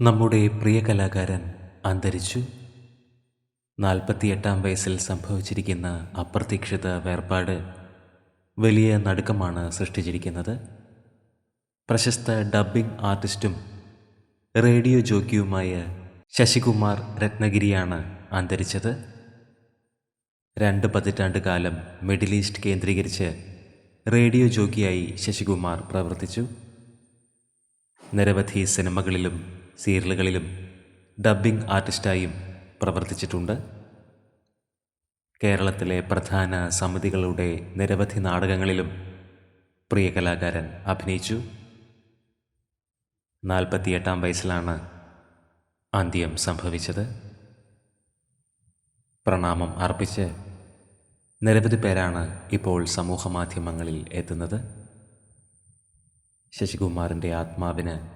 നമ്മുടെ പ്രിയ കലാകാരൻ അന്തരിച്ചു. നാൽപ്പത്തിയെട്ടാം വയസ്സിൽ സംഭവിച്ചിരിക്കുന്ന അപ്രതീക്ഷിത വേർപാട് വലിയ നടുക്കമാണ് സൃഷ്ടിച്ചിരിക്കുന്നത്. പ്രശസ്ത ഡബ്ബിംഗ് ആർട്ടിസ്റ്റും റേഡിയോ ജോക്കിയുമായ ശശികുമാർ രത്നഗിരിയാണ് അന്തരിച്ചത്. രണ്ട് പതിറ്റാണ്ട് കാലം മിഡിൽ ഈസ്റ്റ് കേന്ദ്രീകരിച്ച് റേഡിയോ ജോക്കിയായി ശശികുമാർ പ്രവർത്തിച്ചു. നിരവധി സിനിമകളിലും സീരിയലുകളിലും ഡബ്ബിംഗ് ആർട്ടിസ്റ്റായും പ്രവർത്തിച്ചിട്ടുണ്ട്. കേരളത്തിലെ പ്രധാന സമിതികളുടെ നിരവധി നാടകങ്ങളിലും പ്രിയ കലാകാരൻ അഭിനയിച്ചു. നാൽപ്പത്തിയെട്ടാം വയസ്സിലാണ് അന്ത്യം സംഭവിച്ചത്. പ്രണാമം അർപ്പിച്ച് നിരവധി പേരാണ് ഇപ്പോൾ സമൂഹ മാധ്യമങ്ങളിൽ എത്തുന്നത്. ശശികുമാറിന്റെ ആത്മാവിന്